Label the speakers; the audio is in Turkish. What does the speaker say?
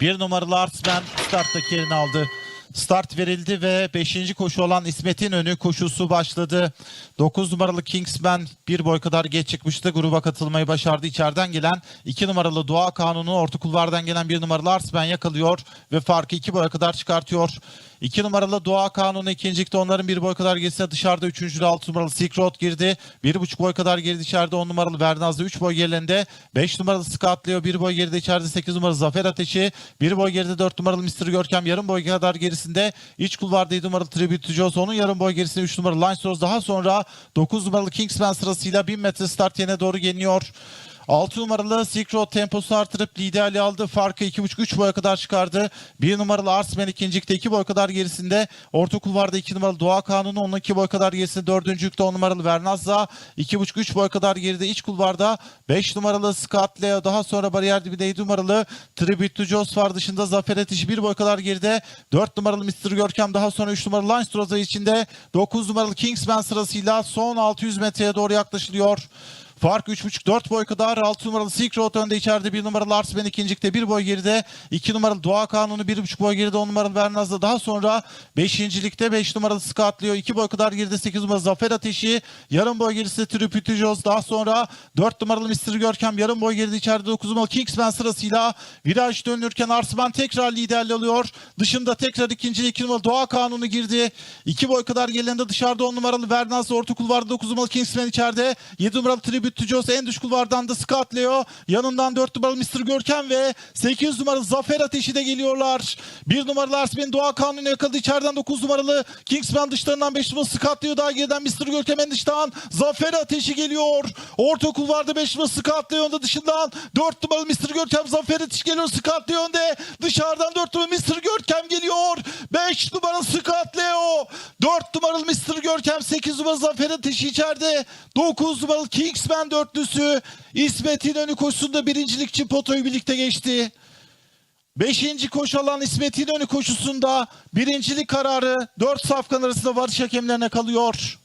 Speaker 1: Bir numaralı Arslan starttaki yerini aldı. Start verildi ve 5. koşu olan İsmet'in önü koşusu başladı. 9 numaralı Kingsman bir boy kadar geç çıkmıştı. Gruba katılmayı başardı. İçeriden gelen 2 numaralı Doğa Kanunu orta kulvardan gelen 1 numaralı Arslan yakalıyor ve farkı 2 boya kadar çıkartıyor. 2 numaralı Doğa Kanunu ikincilikte onların bir boy kadar gerisinde dışarıda 3. 6 numaralı Silk Road girdi. 1,5 boy kadar geride içeride 10 numaralı Vernaz'da 3 boy gerilerinde. 5 numaralı Scott Leo 1 boy geride içeride 8 numaralı Zafer Ateşi. 1 boy geride 4 numaralı Mr. Görkem yarım boy kadar gerisinde. İç kulvarda 7 numaralı Tribute to Jones onun yarım boy gerisinde 3 numaralı Lance Rose. Daha sonra 9 numaralı Kingsman sırasıyla 1000 metre start yerine doğru geliyor. 6 numaralı Silk Road temposunu artırıp liderliği aldı. Farkı 2.5-3 boya kadar çıkardı. 1 numaralı Arsman ikincilikte 2 boy kadar gerisinde. Orta kulvarda 2 numaralı Doğa Kanunu onun 2 boy kadar gerisinde. 4. yükte 10 numaralı Vernazza 2.5-3 boy kadar geride. iç kulvarda 5 numaralı Scott Leo daha sonra bariyer dibinde 7 numaralı Tribute to Joss var dışında. Zafer Ateşi 1 boy kadar geride. 4 numaralı Mr. Görkem daha sonra 3 numaralı Lance Stroza içinde. 9 numaralı Kingsman sırasıyla son 600 metreye doğru yaklaşılıyor. Fark 3.5-4 boy kadar. 6 numaralı Silk Road önde içeride 1 numaralı Arsben ikincilikte 1 boy geride. 2 numaralı Doğa Kanunu 1.5 boy geride 10 numaralı Vernaz'da daha sonra 5. 5 numaralı Leo 2 boy kadar geride 8 numaralı Zafer Ateşi. Yarım boy gerisi Tripütüjoz daha sonra 4 numaralı Mr. Görkem yarım boy geride içeride 9 numaralı Kingsman sırasıyla viraj dönülürken Arsman tekrar liderli alıyor. Dışında tekrar ikinci 2 numaralı Doğa Kanunu girdi. 2 boy kadar gerilerinde dışarıda 10 numaralı Vernaz orta kulvarda 9 numaralı Kingsman içeride. 7 numaralı Tribute to Joss en dış kulvardan da Scott Leo. Yanından 4 numaralı Mr. Görkem ve 8 numaralı Zafer Ateşi de geliyorlar. 1 numaralı Arsben Doğa Kanunu yakaladı. İçeriden 9 numaralı Kingsman dışlarından 5 numaralı Scott Leo daha geriden Mr. Görkem en dıştan Zafer Ateşi geliyor. Orta kulvarda 5 numaralı Scott Leo'nun da dışından 4 numaralı Mr. Görkem Zafer Ateşi geliyor. Scott Leo önde. Dışarıdan 4 numaralı Mr. Görkem geliyor. 5 numaralı Scott Leo. 4 numaralı Mr. Görkem 8 numaralı Zafer Ateşi içeride. 9 numaralı Kingsman dörtlüsü İsmet İnönü koşusunda birincilik için potoyu birlikte geçti. Beşinci koşu alan İsmet İnönü koşusunda birincilik kararı 4 safkan arasında varış hakemlerine kalıyor.